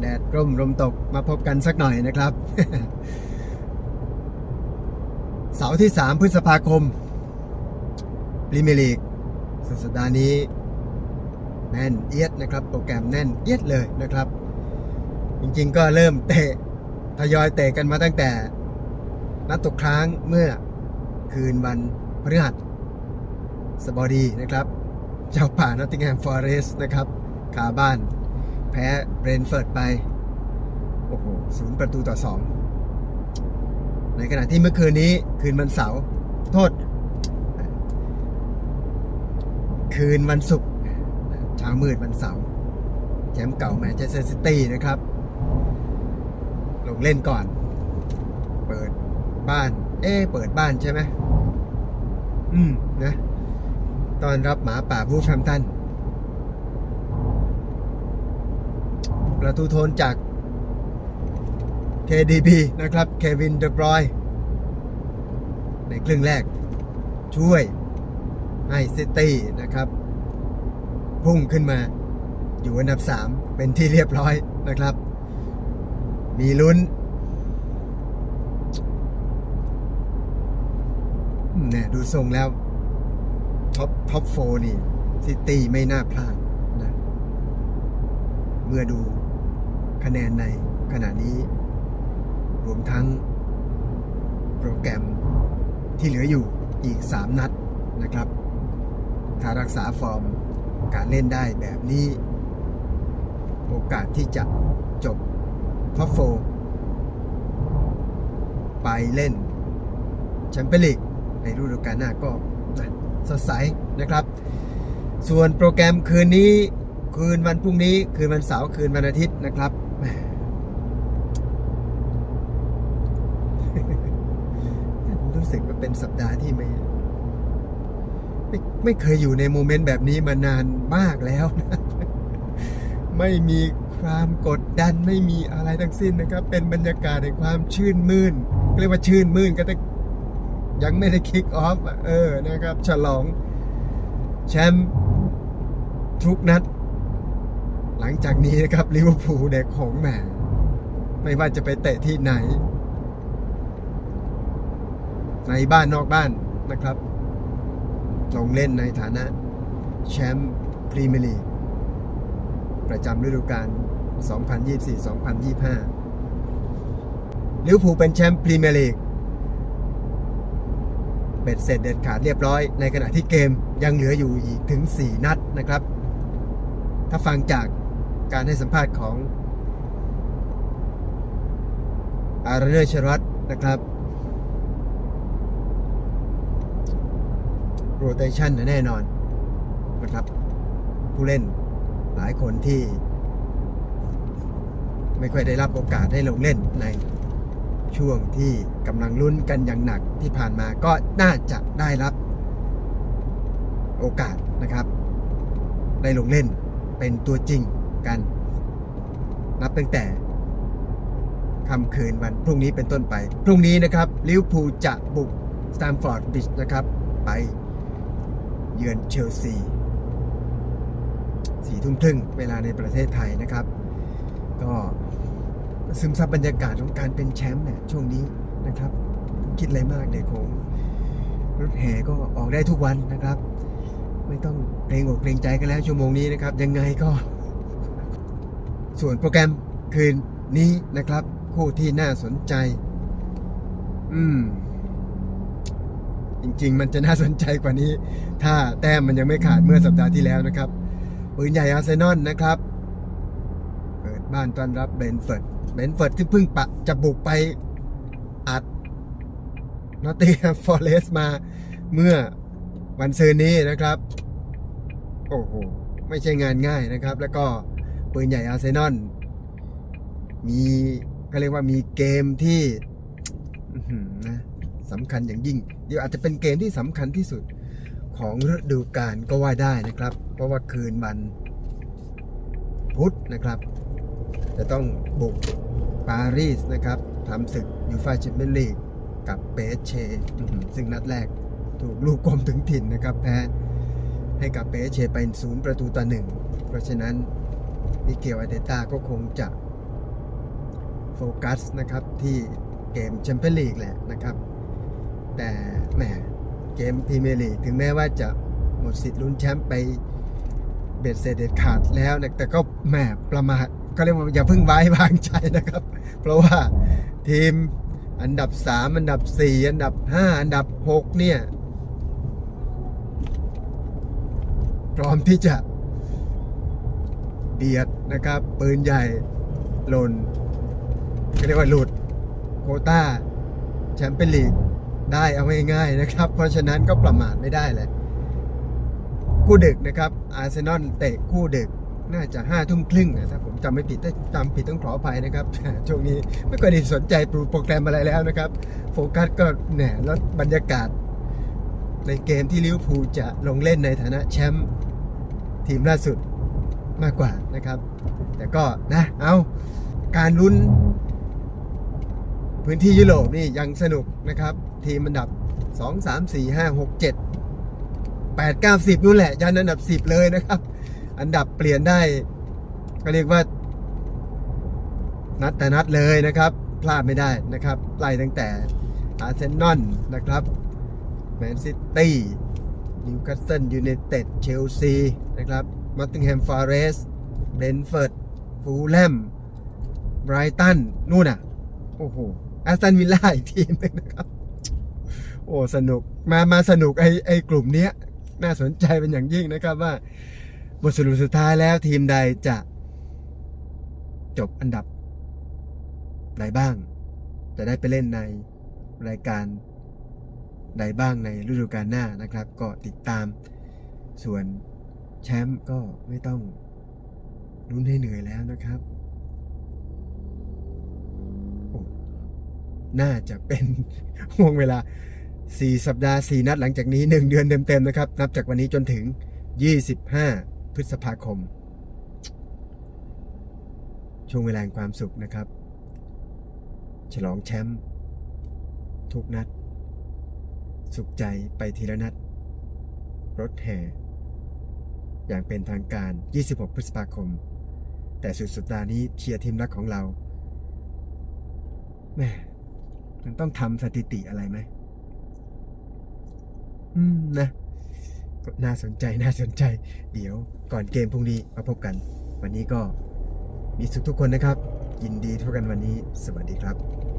แดดร่มลมตกมาพบกันสักหน่อยนะครับ เสาร์ที่ 3 พฤษภาคมพรีเมียร์ลีกสุดสัปดาห์นี้ แน่นเอียดนะครับ โปรแกรมแน่นเอียดเลยนะครับ จริงๆก็เริ่มเตะทยอยเตะกันมาตั้งแต่ นัดตกครั้งเมื่อคืนวันพฤหัสสบดีนะครับ เจ้าป่านอตติงแฮมฟอเรสต์นะครับขาบ้าน พ้เบรนเฟิร์ดไป โอ้โหศูนย์ประตูต่อสองในขณะที่เมื่อคืนนี้คืนวันเสาร์โทษ คืนวันศุกร์เช้ามืดวันเสาร์แชมป์เก่าแมนเชสเตอร์ซิตี้นะครับ ลงเล่นก่อน เปิดบ้าน เอ๊เปิดบ้านใช่ไหมอืมนะตอนรับหมาป่าบูฟแฮมป์ตัน ประตูโทนจาก KDB นะครับเควินเดบรอยในครึ่งแรก ช่วยให้ซิตี้นะครับ พุ่งขึ้นมา อยู่อันดับ 3 เป็นที่เรียบร้อยนะครับ มีลุ้นเนี่ยดูทรงแล้ว ท็อปท็อปโฟนี่ ซิตี้ไม่น่าพลาดนะ เมื่อดู คะแนนในขณะนี้ รวมทั้งโปรแกรมที่เหลืออยู่อีก 3 นัดนะครับ ถ้ารักษาฟอร์มการเล่นได้แบบนี้ โอกาสที่จะจบท็อปโฟไปเล่นแชมเปี้ยนลีกในฤดูกาลหน้าก็สดใสนะครับ ส่วนโปรแกรมคืนนี้คืนวันพรุ่งนี้คืนวันเสาร์คืนวันอาทิตย์นะครับ รู้สึกว่าเป็นสัปดาห์ที่ไม่ ไม่ไม่เคยอยู่ในโมเมนต์แบบนี้มานานมากแล้วนะ ไม่มีความกดดันไม่มีอะไรทั้งสิ้นนะครับ เป็นบรรยากาศแห่งความชื่นมื่นเรียกว่าชื่นมื่นก็แต่ยังไม่ได้คิกออฟเออนะครับ ฉลองแชมป์ทุกนัด ลังจากนี้นะครับลิเวอร์พูลเด็กของแหมไม่ว่าจะไปเตะที่ไหน ในบ้านนอกบ้านนะครับลงเล่นในฐานะแชมป์พรีเมียร์ลีกประจำฤดูกาล 2024-2025 ลิเวอร์พูลเป็นแชมป์พรีเมียร์ลีกเบ็ดเสร็จเด็ดขาดเรียบร้อย ในขณะที่เกมยังเหลืออยู่อีกถึง 4 นัดนะครับ ถ้าฟังจาก การให้สัมภาษณ์ของอารเนอร์ชรัตนะครับโรเตชันแน่นอนนะครับ ผู้เล่นหลายคนที่ ไม่ค่อยได้รับโอกาสได้ลงเล่นในช่วงที่กำลังลุ้นกันอย่างหนักที่ผ่านมาก็น่าจะได้รับโอกาสนะครับ ได้ลงเล่นเป็นตัวจริง กัน นับตั้งแต่ค่ำคืนวันพรุ่งนี้เป็นต้นไป พรุ่งนี้นะครับลิเวอร์พูลจะบุกสแตมฟอร์ดบริดจ์นะครับ ไปเยือนเชลซีสี่ทุ่มครึ่งเวลาในประเทศไทยนะครับ ก็ซึมซับบรรยากาศของการเป็นแชมป์เนี่ยช่วงนี้นะครับคิดอะไรมากเด็กของรถแห่ก็ออกได้ทุกวันนะครับ ไม่ต้องเกรงอกเกรงใจกันแล้วชั่วโมงนี้นะครับ ยังไงก็ ส่วนโปรแกรมคืนนี้นะครับ คู่ที่น่าสนใจ อืม จริง ๆ มันจะน่าสนใจกว่านี้ ถ้าแต้มมันยังไม่ขาดเมื่อสัปดาห์ที่แล้วนะครับปืนใหญ่อาร์เซนอลนะครับ เปิดบ้านต้อนรับเบนเฟิร์ดเบนเฟิร์ดที่เพิ่งปะจะบุกไปอัดนอตติงแฮมฟอเรสมาเมื่อวันซืนนี้นะครับ โอ้โห ไม่ใช่งานง่ายนะครับ แล้วก็ ปืนใหญ่อาร์เซนอลมีก็เรียกว่ามีเกมที่สำคัญอย่างยิ่งเดี๋ยวอาจจะเป็นเกมที่สำคัญที่สุดของฤดูกาลก็ว่าได้นะครับ เพราะว่าคืนวันพุธนะครับ จะต้องบุกปารีสนะครับทำศึกยูฟ่าแชมเปี้ยนลีกกับเปเชซึ่งนัดแรกถูกลูกกลมถึงถิ่นนะครับแพ้ให้กับเปเชเป็นศูนย์ประตูต่อหนึ่งเพราะฉะนั้น มิเกลอาเตต้าก็คงจะโฟกัสนะครับที่เกมแชมเปี้ยนลีกแหละนะครับ แต่แหมเกมพรีเมียร์ลีกถึงแม้ว่าจะหมดสิทธิ์ลุ้นแชมป์ไปเบ็ดเสร็จเด็ดขาดแล้วนะแต่ก็แหมประมาทก็เรียกว่าอย่าพิ่งไว้วางใจนะครับ เพราะว่าทีมอันดับ 3 อันดับ 4 อันดับ 5 อันดับ 6 เนี่ย พร้อมที่จะ เบียดนะครับ ปืนใหญ่หล่นก็เรียกว่าหลุดโคต้าแชมเปี้ยนลีกได้เอาง่ายๆนะครับ เพราะฉะนั้นก็ประมาทไม่ได้แหละคู่ดึกนะครับอาร์เซนอลเตะคู่ดึกน่าจะห้าทุ่มครึ่งนะถ้าผมจำไม่ผิดถ้าจำผิดต้องขออภัยนะครับ ช่วงนี้ไม่ค่อยได้สนใจโปรแกรมอะไรแล้วนะครับ โฟกัสก็แหน่แล้วบรรยากาศ ในเกมที่ลิเวอร์พูลจะลงเล่นในฐานะแชมป์ทีมล่าสุด มากกว่านะครับ แต่ก็นะเอาการลุ้น พื้นที่ยุโรปนี่ยังสนุกนะครับ ทีมอันดับ 2 3 4 5 6 7 8 9 10นู่นแหละ ยันอันดับ 10 เลยนะครับ อันดับเปลี่ยนได้ก็เรียกว่า นัดแต่นัดเลยนะครับ พลาดไม่ได้นะครับไล่ตั้งแต่อาร์เซนอลนะครับแมนซิตี้นิวคาสเซิลยูไนเต็ดเชลซีนะครับ มอตติงแฮมฟอเรสเบนเฟิร์ดฟูลแลมไบรตันนู่นอะ โอ้โหแอสตันวิลล่าอีกทีมนึงนะครับ โอ้สนุกมามาสนุกไอไอกลุ่มเนี้ย น่าสนใจเป็นอย่างยิ่งนะครับว่า บทสรุปสุดท้ายแล้วทีมใดจะจบอันดับใดบ้าง จะได้ไปเล่นในรายการใดบ้างในฤดูกาลหน้านะครับ ก็ติดตามส่วน แชมป์ก็ไม่ต้องลุ้นให้เหนื่อยแล้วนะครับ น่าจะเป็นห่วงเวลา 4 สัปดาห์ 4 นัดหลังจากนี้ 1 เดือนเต็มๆนะครับ นับจากวันนี้จนถึง 25 พฤษภาคม ช่วงเวลาแห่งความสุขนะครับ ฉลองแชมป์ทุกนัด สุขใจไปทีละนัด รถแห่ อย่างเป็นทางการ 26 พฤษภาคม แต่สุดสัปดาห์นี้เชียร์ทีมรักของเราแม่มันต้องทำสถิติอะไรไหม อืมนะก็น่าสนใจน่าสนใจ เดี๋ยวก่อนเกมพรุ่งนี้มาพบกัน วันนี้ก็มีสุขทุกคนนะครับ ยินดีทุกกันวันนี้ สวัสดีครับ